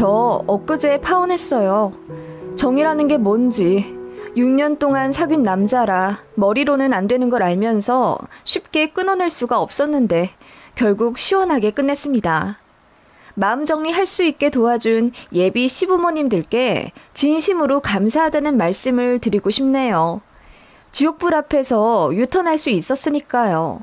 저 엊그제 파혼했어요. 정이라는 게 뭔지 6년 동안 사귄 남자라 머리로는 안 되는 걸 알면서 쉽게 끊어낼 수가 없었는데 결국 시원하게 끝냈습니다. 마음 정리할 수 있게 도와준 예비 시부모님들께 진심으로 감사하다는 말씀을 드리고 싶네요. 지옥불 앞에서 유턴할 수 있었으니까요.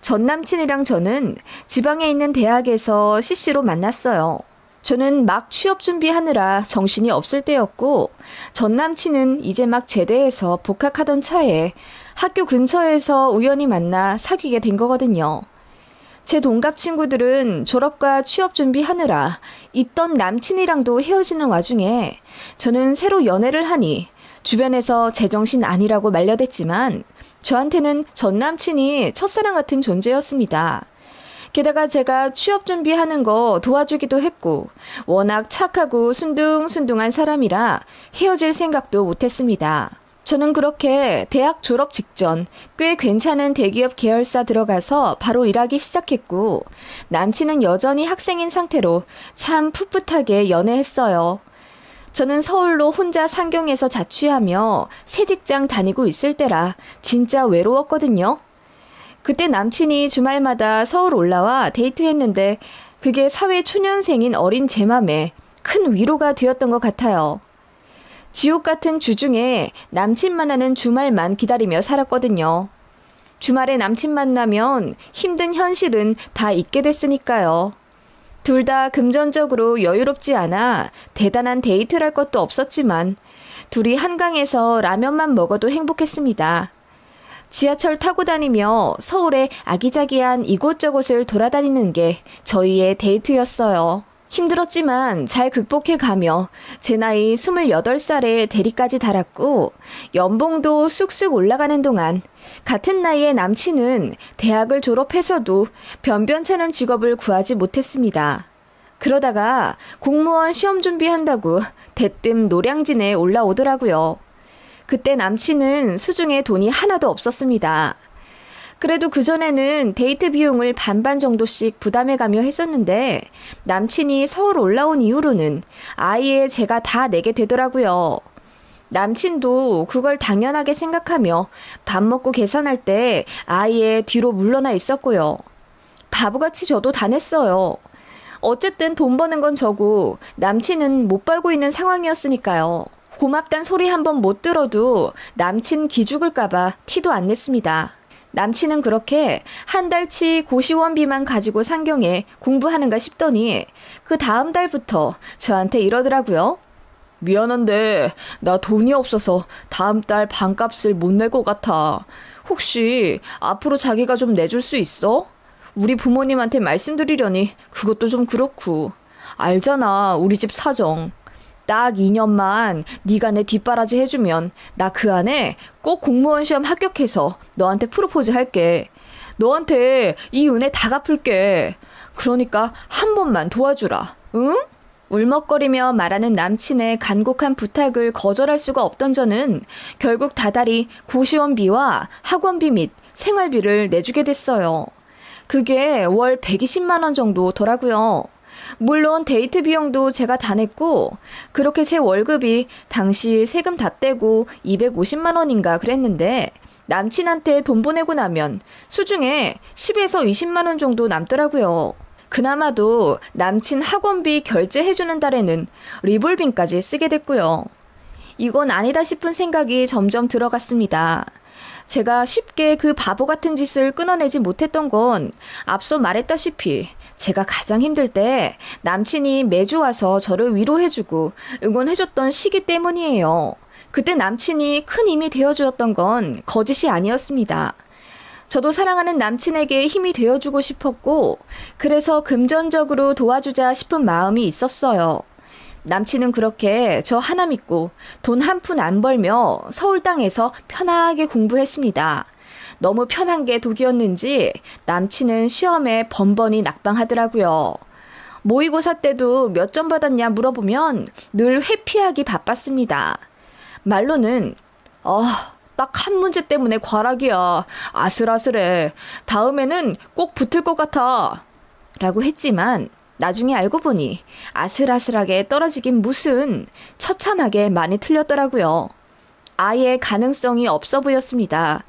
전 남친이랑 저는 지방에 있는 대학에서 CC로 만났어요. 저는 막 취업 준비하느라 정신이 없을 때였고, 전 남친은 이제 막 제대해서 복학하던 차에 학교 근처에서 우연히 만나 사귀게 된 거거든요. 제 동갑 친구들은 졸업과 취업 준비하느라 있던 남친이랑도 헤어지는 와중에 저는 새로 연애를 하니 주변에서 제정신 아니라고 말려댔지만 저한테는 전 남친이 첫사랑 같은 존재였습니다. 게다가 제가 취업 준비하는 거 도와주기도 했고 워낙 착하고 순둥순둥한 사람이라 헤어질 생각도 못했습니다. 저는 그렇게 대학 졸업 직전 꽤 괜찮은 대기업 계열사 들어가서 바로 일하기 시작했고 남친은 여전히 학생인 상태로 참 풋풋하게 연애했어요. 저는 서울로 혼자 상경에서 자취하며 새 직장 다니고 있을 때라 진짜 외로웠거든요. 그때 남친이 주말마다 서울 올라와 데이트했는데 그게 사회 초년생인 어린 제 맘에 큰 위로가 되었던 것 같아요. 지옥 같은 주중에 남친 만나는 주말만 기다리며 살았거든요. 주말에 남친 만나면 힘든 현실은 다 잊게 됐으니까요. 둘 다 금전적으로 여유롭지 않아 대단한 데이트를 할 것도 없었지만 둘이 한강에서 라면만 먹어도 행복했습니다. 지하철 타고 다니며 서울의 아기자기한 이곳저곳을 돌아다니는 게 저희의 데이트였어요. 힘들었지만 잘 극복해 가며 제 나이 28살에 대리까지 달았고 연봉도 쑥쑥 올라가는 동안 같은 나이의 남친은 대학을 졸업해서도 변변찮은 직업을 구하지 못했습니다. 그러다가 공무원 시험 준비한다고 대뜸 노량진에 올라오더라고요. 그때 남친은 수중에 돈이 하나도 없었습니다. 그래도 그전에는 데이트 비용을 반반 정도씩 부담해가며 했었는데 남친이 서울 올라온 이후로는 아예 제가 다 내게 되더라고요. 남친도 그걸 당연하게 생각하며 밥 먹고 계산할 때 아예 뒤로 물러나 있었고요. 바보같이 저도 다 냈어요. 어쨌든 돈 버는 건 저고 남친은 못 벌고 있는 상황이었으니까요. 고맙단 소리 한 번 못 들어도 남친 기죽을까봐 티도 안 냈습니다. 남친은 그렇게 한 달치 고시원비만 가지고 상경에 공부하는가 싶더니 그 다음 달부터 저한테 이러더라고요. 미안한데 나 돈이 없어서 다음 달 반값을 못 낼 것 같아. 혹시 앞으로 자기가 좀 내줄 수 있어? 우리 부모님한테 말씀드리려니 그것도 좀 그렇고. 알잖아 우리 집 사정. 딱 2년만 네가 내 뒷바라지 해주면 나 그 안에 꼭 공무원 시험 합격해서 너한테 프로포즈 할게. 너한테 이 은혜 다 갚을게. 그러니까 한 번만 도와주라. 응? 울먹거리며 말하는 남친의 간곡한 부탁을 거절할 수가 없던 저는 결국 다달이 고시원비와 학원비 및 생활비를 내주게 됐어요. 그게 월 120만 원 정도더라고요. 물론 데이트 비용도 제가 다 냈고 그렇게 제 월급이 당시 세금 다 떼고 250만 원인가 그랬는데 남친한테 돈 보내고 나면 수중에 10에서 20만 원 정도 남더라고요. 그나마도 남친 학원비 결제해주는 달에는 리볼빙까지 쓰게 됐고요. 이건 아니다 싶은 생각이 점점 들어갔습니다. 제가 쉽게 그 바보 같은 짓을 끊어내지 못했던 건 앞서 말했다시피 제가 가장 힘들 때 남친이 매주 와서 저를 위로해주고 응원해줬던 시기 때문이에요. 그때 남친이 큰 힘이 되어주었던 건 거짓이 아니었습니다. 저도 사랑하는 남친에게 힘이 되어주고 싶었고, 그래서 금전적으로 도와주자 싶은 마음이 있었어요. 남친은 그렇게 저 하나 믿고 돈 한 푼 안 벌며 서울 땅에서 편하게 공부했습니다. 너무 편한 게 독이었는지 남친은 시험에 번번이 낙방하더라고요. 모의고사 때도 몇 점 받았냐 물어보면 늘 회피하기 바빴습니다. 말로는 어, 딱 한 문제 때문에 과락이야. 아슬아슬해. 다음에는 꼭 붙을 것 같아. 라고 했지만 나중에 알고 보니 아슬아슬하게 떨어지긴 무슨 처참하게 많이 틀렸더라고요. 아예 가능성이 없어 보였습니다.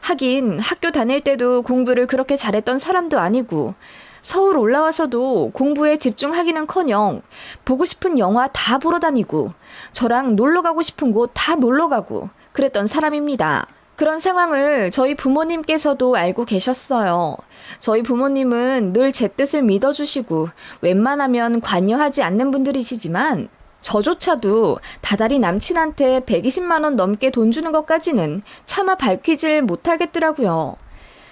하긴 학교 다닐 때도 공부를 그렇게 잘했던 사람도 아니고 서울 올라와서도 공부에 집중하기는커녕 보고 싶은 영화 다 보러 다니고 저랑 놀러 가고 싶은 곳 다 놀러 가고 그랬던 사람입니다. 그런 상황을 저희 부모님께서도 알고 계셨어요. 저희 부모님은 늘 제 뜻을 믿어주시고 웬만하면 관여하지 않는 분들이시지만 저조차도 다달이 남친한테 120만원 넘게 돈 주는 것까지는 차마 밝히질 못하겠더라고요.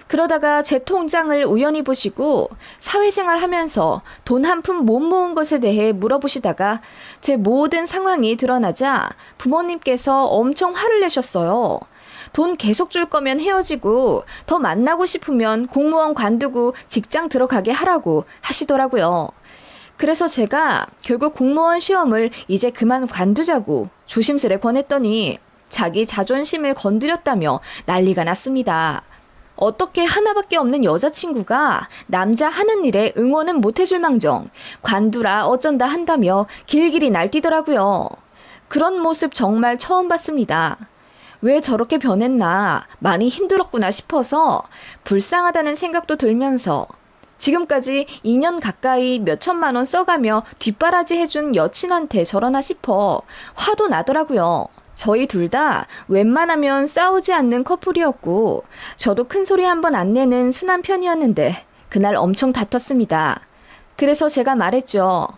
그러다가 제 통장을 우연히 보시고 사회생활 하면서 돈 한 푼 못 모은 것에 대해 물어보시다가 제 모든 상황이 드러나자 부모님께서 엄청 화를 내셨어요. 돈 계속 줄 거면 헤어지고 더 만나고 싶으면 공무원 관두고 직장 들어가게 하라고 하시더라고요. 그래서 제가 결국 공무원 시험을 이제 그만 관두자고 조심스레 권했더니 자기 자존심을 건드렸다며 난리가 났습니다. 어떻게 하나밖에 없는 여자친구가 남자 하는 일에 응원은 못 해줄 망정 관두라 어쩐다 한다며 길길이 날뛰더라고요. 그런 모습 정말 처음 봤습니다. 왜 저렇게 변했나 많이 힘들었구나 싶어서 불쌍하다는 생각도 들면서 지금까지 2년 가까이 몇 천만 원 써가며 뒷바라지 해준 여친한테 저러나 싶어 화도 나더라고요. 저희 둘 다 웬만하면 싸우지 않는 커플이었고 저도 큰 소리 한 번 안 내는 순한 편이었는데 그날 엄청 다퉜습니다. 그래서 제가 말했죠.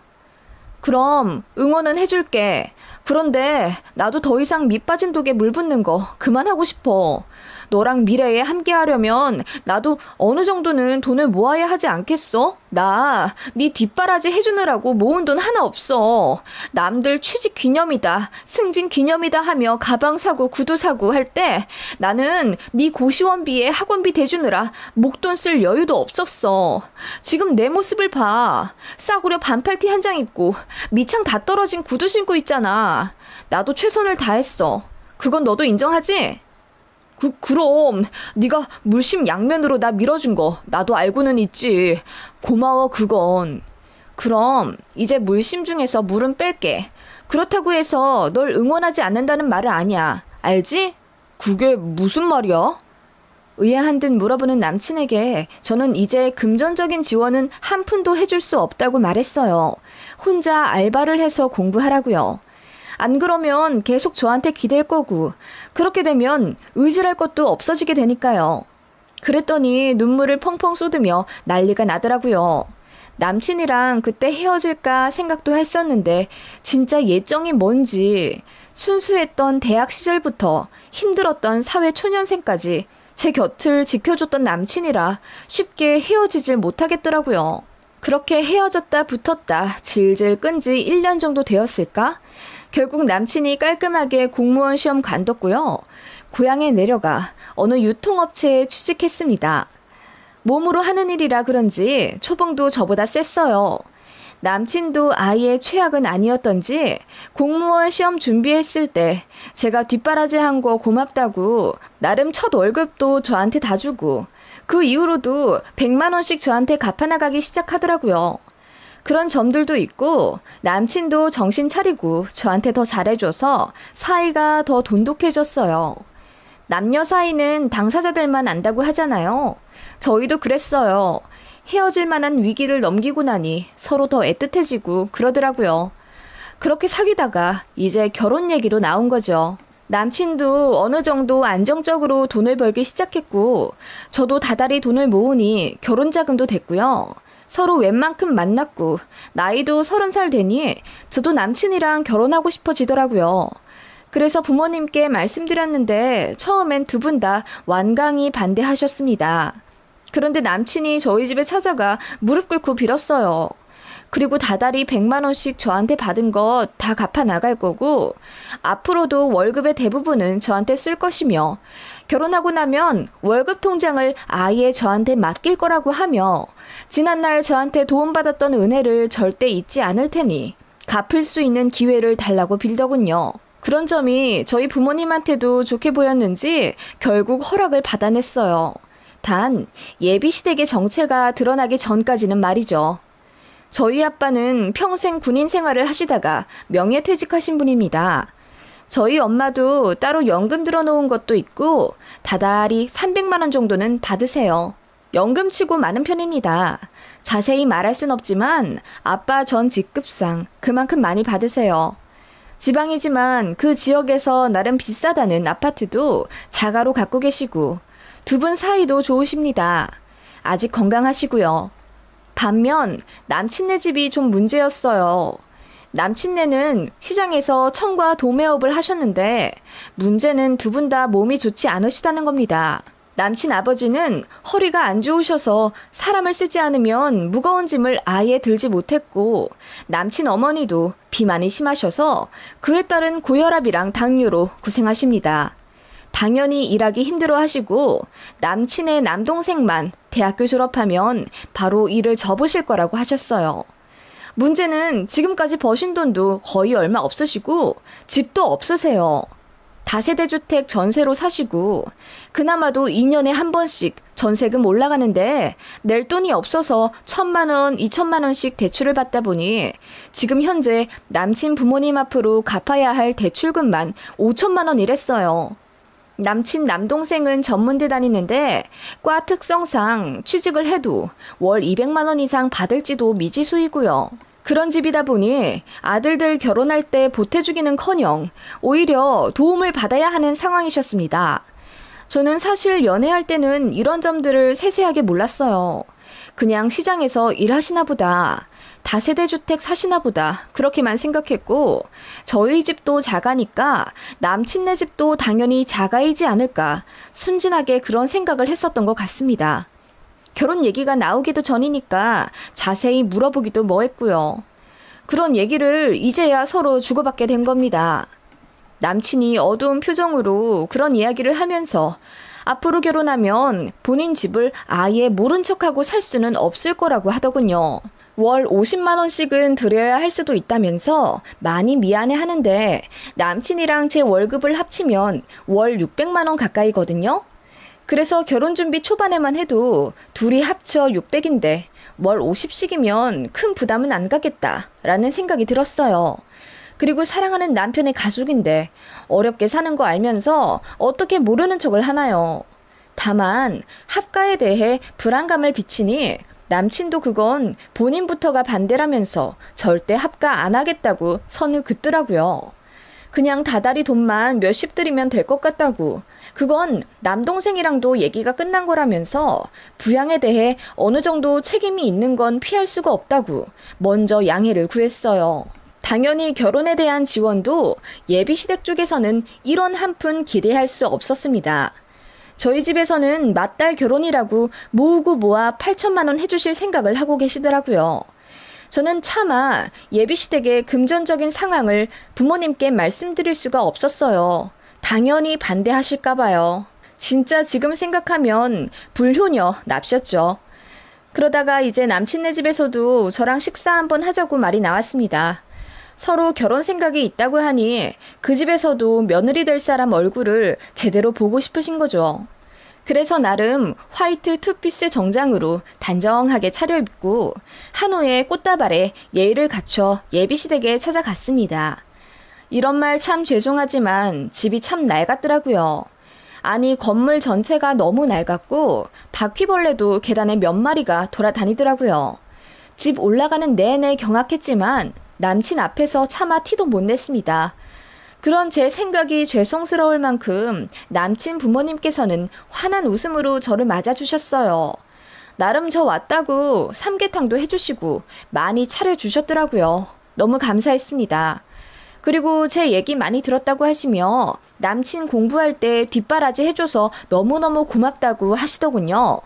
그럼 응원은 해줄게. 그런데 나도 더 이상 밑 빠진 독에 물 붓는 거 그만하고 싶어. 너랑 미래에 함께 하려면 나도 어느 정도는 돈을 모아야 하지 않겠어? 나 네 뒷바라지 해주느라고 모은 돈 하나 없어. 남들 취직 기념이다, 승진 기념이다 하며 가방 사고 구두 사고 할 때 나는 네 고시원비에 학원비 대주느라 목돈 쓸 여유도 없었어. 지금 내 모습을 봐. 싸구려 반팔티 한 장 입고 밑창 다 떨어진 구두 신고 있잖아. 나도 최선을 다했어. 그건 너도 인정하지? 그, 그럼 네가 물심 양면으로 나 밀어준 거 나도 알고는 있지. 고마워 그건. 그럼 이제 물심 중에서 물은 뺄게. 그렇다고 해서 널 응원하지 않는다는 말은 아니야. 알지? 그게 무슨 말이야? 의아한 듯 물어보는 남친에게 저는 이제 금전적인 지원은 한 푼도 해줄 수 없다고 말했어요. 혼자 알바를 해서 공부하라고요. 안 그러면 계속 저한테 기댈 거고, 그렇게 되면 의지할 것도 없어지게 되니까요. 그랬더니 눈물을 펑펑 쏟으며 난리가 나더라고요. 남친이랑 그때 헤어질까 생각도 했었는데, 진짜 예정이 뭔지, 순수했던 대학 시절부터 힘들었던 사회 초년생까지 제 곁을 지켜줬던 남친이라 쉽게 헤어지질 못하겠더라고요. 그렇게 헤어졌다 붙었다 질질 끈 지 1년 정도 되었을까? 결국 남친이 깔끔하게 공무원 시험 관뒀고요. 고향에 내려가 어느 유통업체에 취직했습니다. 몸으로 하는 일이라 그런지 초봉도 저보다 셌어요. 남친도 아예 최악은 아니었던지 공무원 시험 준비했을 때 제가 뒷바라지 한 거 고맙다고 나름 첫 월급도 저한테 다 주고 그 이후로도 100만 원씩 저한테 갚아나가기 시작하더라고요. 그런 점들도 있고 남친도 정신 차리고 저한테 더 잘해줘서 사이가 더 돈독해졌어요. 남녀 사이는 당사자들만 안다고 하잖아요. 저희도 그랬어요. 헤어질 만한 위기를 넘기고 나니 서로 더 애틋해지고 그러더라고요. 그렇게 사귀다가 이제 결혼 얘기로 나온 거죠. 남친도 어느 정도 안정적으로 돈을 벌기 시작했고, 저도 다달이 돈을 모으니 결혼 자금도 됐고요. 서로 웬만큼 만났고 나이도 서른 살 되니 저도 남친이랑 결혼하고 싶어지더라고요. 그래서 부모님께 말씀드렸는데 처음엔 두 분 다 완강히 반대하셨습니다. 그런데 남친이 저희 집에 찾아가 무릎 꿇고 빌었어요. 그리고 다달이 100만 원씩 저한테 받은 것다 갚아 나갈 거고 앞으로도 월급의 대부분은 저한테 쓸 것이며 결혼하고 나면 월급 통장을 아예 저한테 맡길 거라고 하며 지난날 저한테 도움받았던 은혜를 절대 잊지 않을 테니 갚을 수 있는 기회를 달라고 빌더군요. 그런 점이 저희 부모님한테도 좋게 보였는지 결국 허락을 받아냈어요. 단 예비 시댁의 정체가 드러나기 전까지는 말이죠. 저희 아빠는 평생 군인 생활을 하시다가 명예퇴직하신 분입니다. 저희 엄마도 따로 연금 들어놓은 것도 있고 다달이 300만 원 정도는 받으세요. 연금치고 많은 편입니다. 자세히 말할 순 없지만 아빠 전 직급상 그만큼 많이 받으세요. 지방이지만 그 지역에서 나름 비싸다는 아파트도 자가로 갖고 계시고 두 분 사이도 좋으십니다. 아직 건강하시고요. 반면 남친네 집이 좀 문제였어요. 남친네는 시장에서 청과 도매업을 하셨는데 문제는 두 분 다 몸이 좋지 않으시다는 겁니다. 남친 아버지는 허리가 안 좋으셔서 사람을 쓰지 않으면 무거운 짐을 아예 들지 못했고 남친 어머니도 비만이 심하셔서 그에 따른 고혈압이랑 당뇨로 고생하십니다. 당연히 일하기 힘들어 하시고 남친의 남동생만 대학교 졸업하면 바로 일을 접으실 거라고 하셨어요. 문제는 지금까지 버신 돈도 거의 얼마 없으시고 집도 없으세요. 다세대 주택 전세로 사시고 그나마도 2년에 한 번씩 전세금 올라가는데 낼 돈이 없어서 천만 원, 이천만 원씩 대출을 받다 보니 지금 현재 남친 부모님 앞으로 갚아야 할 대출금만 5천만 원이랬어요. 남친 남동생은 전문대 다니는데 과 특성상 취직을 해도 월 200만 원 이상 받을지도 미지수이고요. 그런 집이다 보니 아들들 결혼할 때 보태주기는커녕 오히려 도움을 받아야 하는 상황이셨습니다. 저는 사실 연애할 때는 이런 점들을 세세하게 몰랐어요. 그냥 시장에서 일하시나 보다. 다세대 주택 사시나 보다. 그렇게만 생각했고, 저희 집도 작아니까 남친네 집도 당연히 작아이지 않을까. 순진하게 그런 생각을 했었던 것 같습니다. 결혼 얘기가 나오기도 전이니까 자세히 물어보기도 뭐했고요. 그런 얘기를 이제야 서로 주고받게 된 겁니다. 남친이 어두운 표정으로 그런 이야기를 하면서 앞으로 결혼하면 본인 집을 아예 모른 척하고 살 수는 없을 거라고 하더군요. 월 50만 원씩은 드려야 할 수도 있다면서 많이 미안해 하는데 남친이랑 제 월급을 합치면 월 600만 원 가까이거든요. 그래서 결혼 준비 초반에만 해도 둘이 합쳐 600인데 월 50씩이면 큰 부담은 안 가겠다라는 생각이 들었어요. 그리고 사랑하는 남편의 가족인데 어렵게 사는 거 알면서 어떻게 모르는 척을 하나요? 다만 합가에 대해 불안감을 비치니 남친도 그건 본인부터가 반대라면서 절대 합가 안 하겠다고 선을 긋더라고요. 그냥 다달이 돈만 몇십 들이면 될 것 같다고. 그건 남동생이랑도 얘기가 끝난 거라면서 부양에 대해 어느 정도 책임이 있는 건 피할 수가 없다고 먼저 양해를 구했어요. 당연히 결혼에 대한 지원도 예비시댁 쪽에서는 이런 한 푼 기대할 수 없었습니다. 저희 집에서는 맏딸 결혼이라고 모으고 모아 8천만 원 해주실 생각을 하고 계시더라고요. 저는 차마 예비시댁의 금전적인 상황을 부모님께 말씀드릴 수가 없었어요. 당연히 반대하실까봐요. 진짜 지금 생각하면 불효녀 납셨죠. 그러다가 이제 남친네 집에서도 저랑 식사 한번 하자고 말이 나왔습니다. 서로 결혼 생각이 있다고 하니 그 집에서도 며느리 될 사람 얼굴을 제대로 보고 싶으신 거죠. 그래서 나름 화이트 투피스 정장으로 단정하게 차려입고 한우의 꽃다발에 예의를 갖춰 예비시댁에 찾아갔습니다. 이런 말 참 죄송하지만 집이 참 낡았더라고요. 아니 건물 전체가 너무 낡았고 바퀴벌레도 계단에 몇 마리가 돌아다니더라고요. 집 올라가는 내내 경악했지만 남친 앞에서 차마 티도 못 냈습니다. 그런 제 생각이 죄송스러울 만큼 남친 부모님께서는 환한 웃음으로 저를 맞아주셨어요. 나름 저 왔다고 삼계탕도 해주시고 많이 차려주셨더라고요. 너무 감사했습니다. 그리고 제 얘기 많이 들었다고 하시며 남친 공부할 때 뒷바라지 해줘서 너무너무 고맙다고 하시더군요.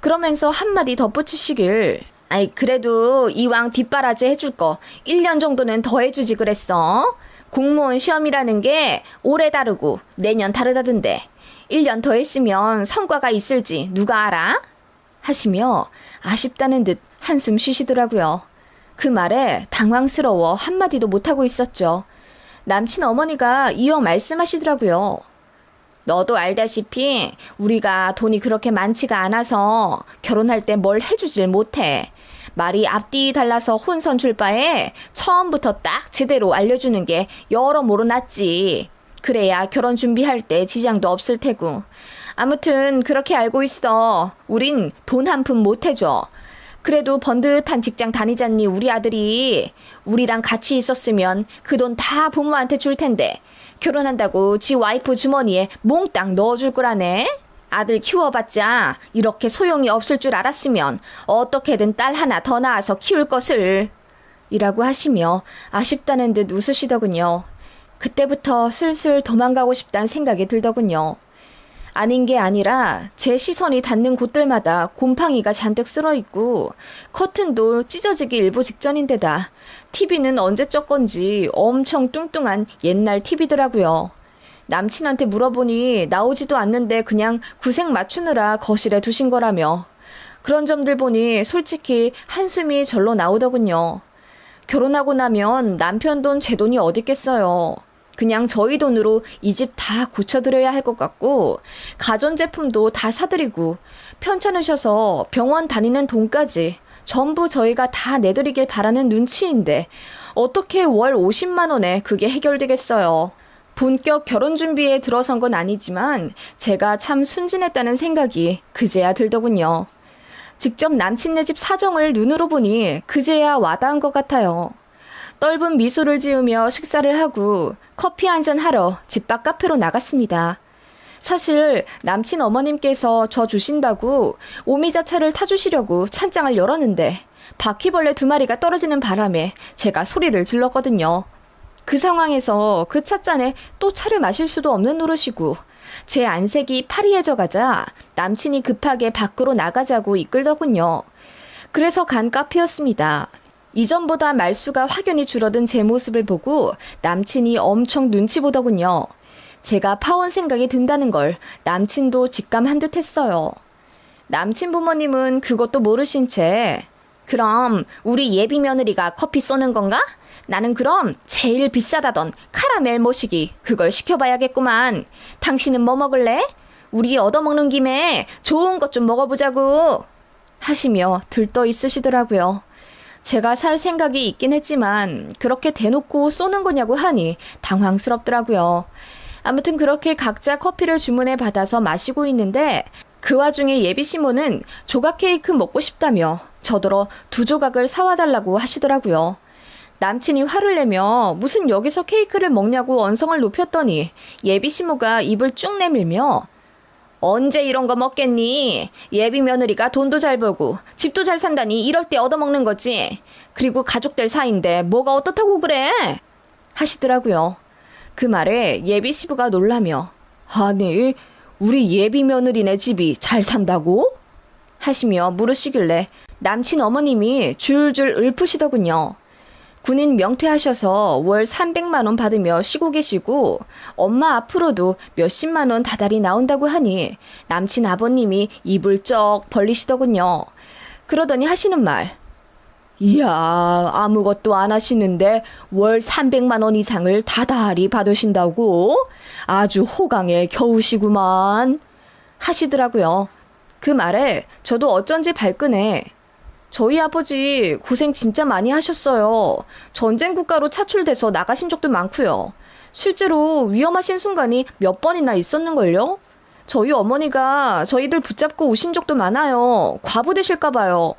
그러면서 한마디 덧붙이시길. 아이, 그래도 이왕 뒷바라지 해줄 거 1년 정도는 더 해주지 그랬어. 공무원 시험이라는 게 올해 다르고 내년 다르다던데 1년 더 했으면 성과가 있을지 누가 알아? 하시며 아쉽다는 듯 한숨 쉬시더라고요. 그 말에 당황스러워 한마디도 못하고 있었죠. 남친 어머니가 이어 말씀하시더라고요. 너도 알다시피 우리가 돈이 그렇게 많지가 않아서 결혼할 때 뭘 해주질 못해. 말이 앞뒤 달라서 혼선 줄 바에 처음부터 딱 제대로 알려주는 게 여러모로 낫지. 그래야 결혼 준비할 때 지장도 없을 테고. 아무튼 그렇게 알고 있어. 우린 돈 한 푼 못 해줘. 그래도 번듯한 직장 다니잖니 우리 아들이 우리랑 같이 있었으면 그 돈 다 부모한테 줄 텐데. 결혼한다고 지 와이프 주머니에 몽땅 넣어줄 거라네. 아들 키워봤자 이렇게 소용이 없을 줄 알았으면 어떻게든 딸 하나 더 낳아서 키울 것을 이라고 하시며 아쉽다는 듯 웃으시더군요. 그때부터 슬슬 도망가고 싶다는 생각이 들더군요 아닌 게 아니라 제 시선이 닿는 곳들마다 곰팡이가 잔뜩 쓸어 있고 커튼도 찢어지기 일보 직전인데다 TV는 언제적 건지 엄청 뚱뚱한 옛날 TV더라고요. 남친한테 물어보니 나오지도 않는데 그냥 구색 맞추느라 거실에 두신 거라며 그런 점들 보니 솔직히 한숨이 절로 나오더군요. 결혼하고 나면 남편 돈 제 돈이 어딨겠어요. 그냥 저희 돈으로 이 집 다 고쳐드려야 할 것 같고, 가전제품도 다 사드리고, 편찮으셔서 병원 다니는 돈까지 전부 저희가 다 내드리길 바라는 눈치인데, 어떻게 월 50만원에 그게 해결되겠어요. 본격 결혼 준비에 들어선 건 아니지만, 제가 참 순진했다는 생각이 그제야 들더군요. 직접 남친네 집 사정을 눈으로 보니 그제야 와닿은 것 같아요. 떫은 미소를 지으며 식사를 하고 커피 한 잔 하러 집 밖 카페로 나갔습니다. 사실 남친 어머님께서 저 주신다고 오미자차를 타주시려고 찬장을 열었는데 바퀴벌레 두 마리가 떨어지는 바람에 제가 소리를 질렀거든요. 그 상황에서 그 찻잔에 또 차를 마실 수도 없는 노릇이고 제 안색이 파리해져 가자 남친이 급하게 밖으로 나가자고 이끌더군요. 그래서 간 카페였습니다. 이전보다 말수가 확연히 줄어든 제 모습을 보고 남친이 엄청 눈치 보더군요. 제가 파온 생각이 든다는 걸 남친도 직감한 듯 했어요. 남친 부모님은 그것도 모르신 채, 그럼 우리 예비 며느리가 커피 쏘는 건가? 나는 그럼 제일 비싸다던 카라멜 모시기 그걸 시켜봐야겠구만. 당신은 뭐 먹을래? 우리 얻어먹는 김에 좋은 것 좀 먹어보자고. 하시며 들떠 있으시더라고요. 제가 살 생각이 있긴 했지만 그렇게 대놓고 쏘는 거냐고 하니 당황스럽더라고요. 아무튼 그렇게 각자 커피를 주문해 받아서 마시고 있는데 그 와중에 예비 시모는 조각 케이크 먹고 싶다며 저더러 두 조각을 사와 달라고 하시더라고요. 남친이 화를 내며 무슨 여기서 케이크를 먹냐고 언성을 높였더니 예비 시모가 입을 쭉 내밀며 언제 이런 거 먹겠니? 예비 며느리가 돈도 잘 벌고 집도 잘 산다니 이럴 때 얻어먹는 거지. 그리고 가족들 사이인데 뭐가 어떻다고 그래? 하시더라고요. 그 말에 예비 시부가 놀라며 아니 우리 예비 며느리네 집이 잘 산다고? 하시며 물으시길래 남친 어머님이 줄줄 읊으시더군요. 군인 명퇴하셔서 월 300만 원 받으며 쉬고 계시고 엄마 앞으로도 몇십만 원 다달이 나온다고 하니 남친 아버님이 입을 쩍 벌리시더군요. 그러더니 하시는 말. 이야, 아무것도 안 하시는데 월 300만 원 이상을 다달이 받으신다고? 아주 호강에 겨우시구만. 하시더라고요. 그 말에 저도 어쩐지 발끈해 저희 아버지 고생 진짜 많이 하셨어요. 전쟁 국가로 차출돼서 나가신 적도 많고요. 실제로 위험하신 순간이 몇 번이나 있었는걸요? 저희 어머니가 저희들 붙잡고 우신 적도 많아요. 과부 되실까봐요.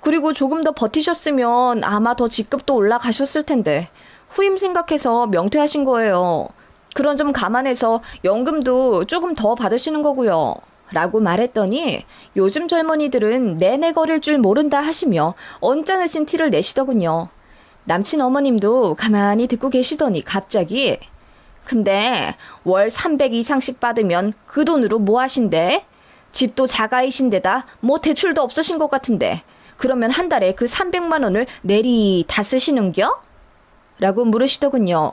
그리고 조금 더 버티셨으면 아마 더 직급도 올라가셨을 텐데 후임 생각해서 명퇴하신 거예요. 그런 점 감안해서 연금도 조금 더 받으시는 거고요. 라고 말했더니 요즘 젊은이들은 내내 거릴 줄 모른다 하시며 언짢으신 티를 내시더군요. 남친 어머님도 가만히 듣고 계시더니 갑자기 근데 월 300 이상씩 받으면 그 돈으로 뭐 하신대? 집도 자가이신데다 뭐 대출도 없으신 것 같은데 그러면 한 달에 그 300만 원을 내리 다 쓰시는겨? 라고 물으시더군요.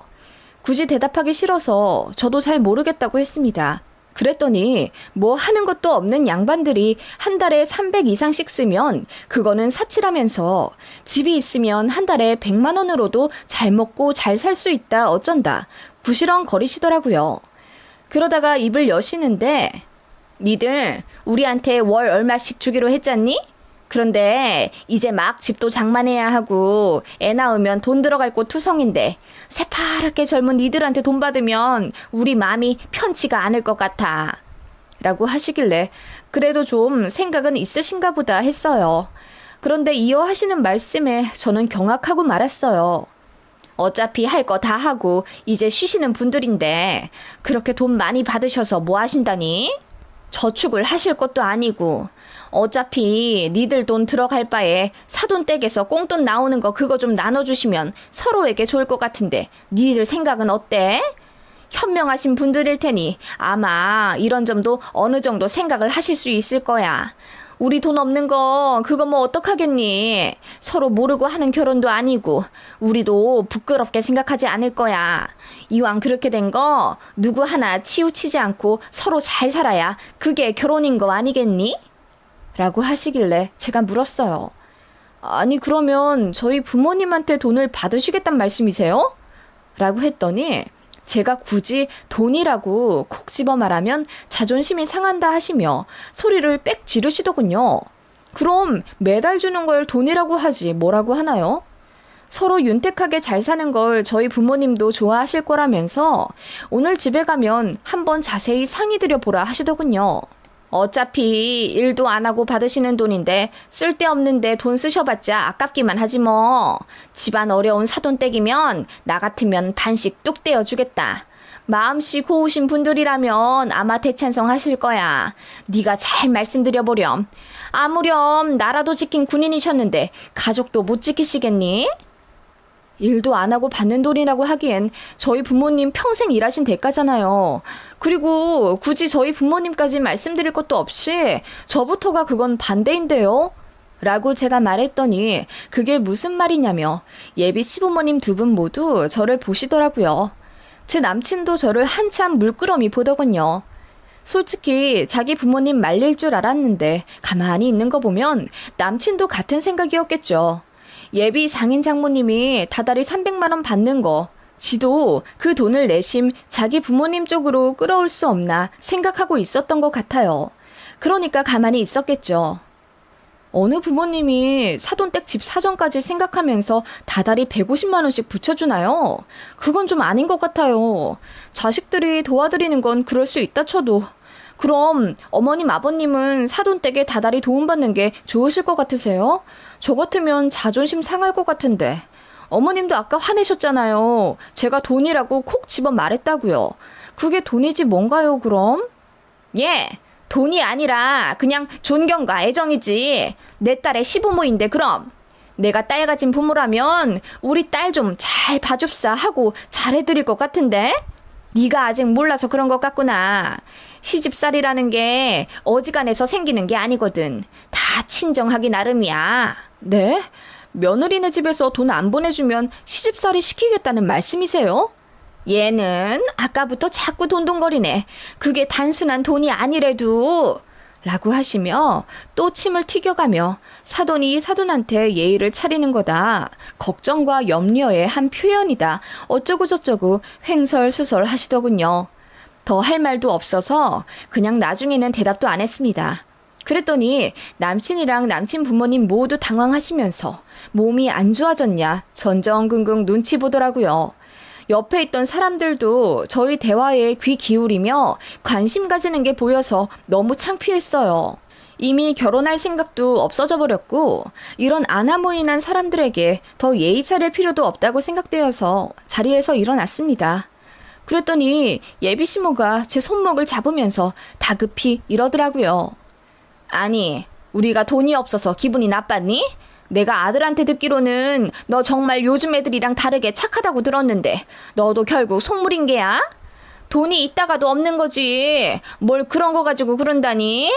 굳이 대답하기 싫어서 저도 잘 모르겠다고 했습니다. 그랬더니 뭐 하는 것도 없는 양반들이 한 달에 300 이상씩 쓰면 그거는 사치라면서 집이 있으면 한 달에 100만 원으로도 잘 먹고 잘 살 수 있다 어쩐다 부시렁 거리시더라고요. 그러다가 입을 여시는데 니들 우리한테 월 얼마씩 주기로 했잖니? 그런데 이제 막 집도 장만해야 하고 애 낳으면 돈 들어갈 곳 투성인데 새파랗게 젊은 이들한테 돈 받으면 우리 마음이 편치가 않을 것 같아. 라고 하시길래 그래도 좀 생각은 있으신가 보다 했어요. 그런데 이어 하시는 말씀에 저는 경악하고 말았어요. 어차피 할 거 다 하고 이제 쉬시는 분들인데 그렇게 돈 많이 받으셔서 뭐 하신다니? 저축을 하실 것도 아니고 어차피 니들 돈 들어갈 바에 사돈 댁에서 꽁돈 나오는 거 그거 좀 나눠주시면 서로에게 좋을 것 같은데 니들 생각은 어때? 현명하신 분들일 테니 아마 이런 점도 어느 정도 생각을 하실 수 있을 거야. 우리 돈 없는 거 그거 뭐 어떡하겠니? 서로 모르고 하는 결혼도 아니고 우리도 부끄럽게 생각하지 않을 거야. 이왕 그렇게 된 거 누구 하나 치우치지 않고 서로 잘 살아야 그게 결혼인 거 아니겠니? 라고 하시길래 제가 물었어요. 아니 그러면 저희 부모님한테 돈을 받으시겠단 말씀이세요? 라고 했더니 제가 굳이 돈이라고 콕 집어 말하면 자존심이 상한다 하시며 소리를 빽 지르시더군요. 그럼 매달 주는 걸 돈이라고 하지 뭐라고 하나요? 서로 윤택하게 잘 사는 걸 저희 부모님도 좋아하실 거라면서 오늘 집에 가면 한번 자세히 상의 드려보라 하시더군요. 어차피 일도 안 하고 받으시는 돈인데 쓸데없는데 돈 쓰셔봤자 아깝기만 하지 뭐. 집안 어려운 사돈 댁이면 나 같으면 반씩 뚝 떼어주겠다. 마음씨 고우신 분들이라면 아마 대찬성 하실 거야. 네가 잘 말씀드려 보렴. 아무렴 나라도 지킨 군인이셨는데 가족도 못 지키시겠니? 일도 안 하고 받는 돈이라고 하기엔 저희 부모님 평생 일하신 대가잖아요. 그리고 굳이 저희 부모님까지 말씀드릴 것도 없이 저부터가 그건 반대인데요. 라고 제가 말했더니 그게 무슨 말이냐며 예비 시부모님 두 분 모두 저를 보시더라고요. 제 남친도 저를 한참 물끄러미 보더군요. 솔직히 자기 부모님 말릴 줄 알았는데 가만히 있는 거 보면 남친도 같은 생각이었겠죠. 예비 장인 장모님이 다달이 300만 원 받는 거 지도 그 돈을 내심 자기 부모님 쪽으로 끌어올 수 없나 생각하고 있었던 것 같아요. 그러니까 가만히 있었겠죠. 어느 부모님이 사돈댁 집 사정까지 생각하면서 다달이 150만 원씩 붙여주나요? 그건 좀 아닌 것 같아요. 자식들이 도와드리는 건 그럴 수 있다 쳐도. 그럼 어머님 아버님은 사돈댁에 다달이 도움받는 게 좋으실 것 같으세요? 저 같으면 자존심 상할 것 같은데. 어머님도 아까 화내셨잖아요. 제가 돈이라고 콕 집어 말했다고요. 그게 돈이지 뭔가요, 그럼? 예, 돈이 아니라 그냥 존경과 애정이지. 내 딸의 시부모인데 그럼. 내가 딸 가진 부모라면 우리 딸 좀 잘 봐줍사 하고 잘해드릴 것 같은데? 네가 아직 몰라서 그런 것 같구나. 시집살이라는 게 어지간해서 생기는 게 아니거든. 다 친정하기 나름이야. 네? 며느리네 집에서 돈 안 보내주면 시집살이 시키겠다는 말씀이세요? 얘는 아까부터 자꾸 돈돈거리네. 그게 단순한 돈이 아니래도. 라고 하시며 또 침을 튀겨가며 사돈이 사돈한테 예의를 차리는 거다. 걱정과 염려의 한 표현이다. 어쩌고저쩌고 횡설수설 하시더군요. 더 할 말도 없어서 그냥 나중에는 대답도 안 했습니다. 그랬더니 남친이랑 남친 부모님 모두 당황하시면서 몸이 안 좋아졌냐 전전긍긍 눈치 보더라고요. 옆에 있던 사람들도 저희 대화에 귀 기울이며 관심 가지는 게 보여서 너무 창피했어요. 이미 결혼할 생각도 없어져 버렸고 이런 아나무인한 사람들에게 더 예의 차릴 필요도 없다고 생각되어서 자리에서 일어났습니다. 그랬더니 예비 시모가 제 손목을 잡으면서 다급히 이러더라고요. 아니, 우리가 돈이 없어서 기분이 나빴니? 내가 아들한테 듣기로는 너 정말 요즘 애들이랑 다르게 착하다고 들었는데 너도 결국 속물인 게야? 돈이 있다가도 없는 거지. 뭘 그런 거 가지고 그런다니?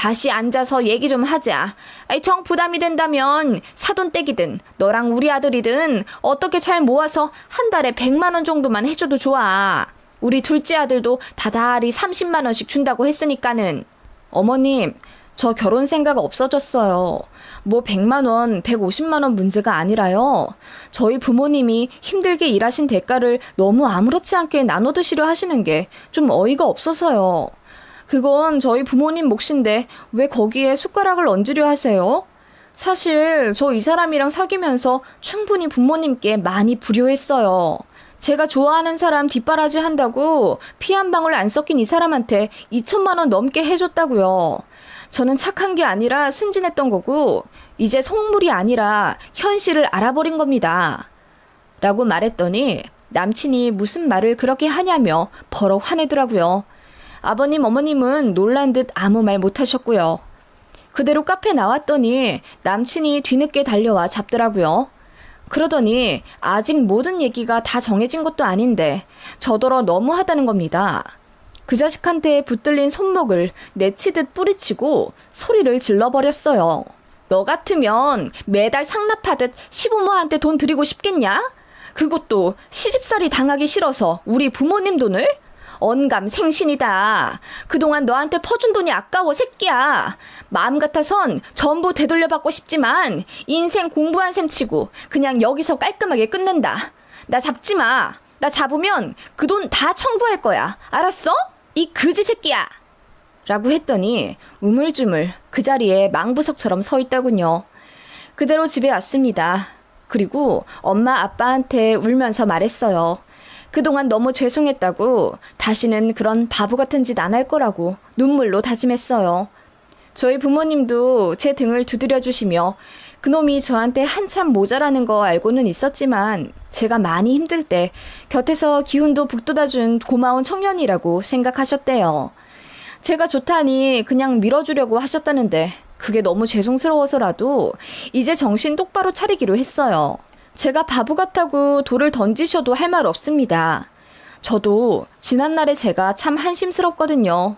다시 앉아서 얘기 좀 하자. 아이, 정 부담이 된다면 사돈댁이든 너랑 우리 아들이든 어떻게 잘 모아서 한 달에 100만 원 정도만 해줘도 좋아. 우리 둘째 아들도 다달이 30만 원씩 준다고 했으니까는. 어머님, 저 결혼 생각 없어졌어요. 뭐 100만 원, 150만 원 문제가 아니라요. 저희 부모님이 힘들게 일하신 대가를 너무 아무렇지 않게 나눠 드시려 하시는 게 좀 어이가 없어서요. 그건 저희 부모님 몫인데 왜 거기에 숟가락을 얹으려 하세요? 사실 저 이 사람이랑 사귀면서 충분히 부모님께 많이 불효했어요. 제가 좋아하는 사람 뒷바라지 한다고 피 한 방울 안 섞인 이 사람한테 2천만 원 넘게 해줬다고요. 저는 착한 게 아니라 순진했던 거고 이제 속물이 아니라 현실을 알아버린 겁니다. 라고 말했더니 남친이 무슨 말을 그렇게 하냐며 버럭 화내더라고요. 아버님, 어머님은 놀란 듯 아무 말 못하셨고요. 그대로 카페 나왔더니 남친이 뒤늦게 달려와 잡더라고요. 그러더니 아직 모든 얘기가 다 정해진 것도 아닌데 저더러 너무하다는 겁니다. 그 자식한테 붙들린 손목을 내치듯 뿌리치고 소리를 질러버렸어요. 너 같으면 매달 상납하듯 시부모한테 돈 드리고 싶겠냐? 그것도 시집살이 당하기 싫어서 우리 부모님 돈을? 언감 생신이다. 그동안 너한테 퍼준 돈이 아까워 새끼야. 마음 같아선 전부 되돌려받고 싶지만 인생 공부한 셈 치고 그냥 여기서 깔끔하게 끝낸다. 나 잡지 마. 나 잡으면 그 돈 다 청구할 거야. 알았어? 이 그지 새끼야. 라고 했더니 우물쭈물 그 자리에 망부석처럼 서 있더군요. 그대로 집에 왔습니다. 그리고 엄마 아빠한테 울면서 말했어요. 그동안 너무 죄송했다고 다시는 그런 바보 같은 짓 안 할 거라고 눈물로 다짐했어요. 저희 부모님도 제 등을 두드려 주시며 그놈이 저한테 한참 모자라는 거 알고는 있었지만 제가 많이 힘들 때 곁에서 기운도 북돋아 준 고마운 청년이라고 생각하셨대요. 제가 좋다니 그냥 밀어주려고 하셨다는데 그게 너무 죄송스러워서라도 이제 정신 똑바로 차리기로 했어요. 제가 바보 같다고 돌을 던지셔도 할 말 없습니다. 저도 지난날에 제가 참 한심스럽거든요.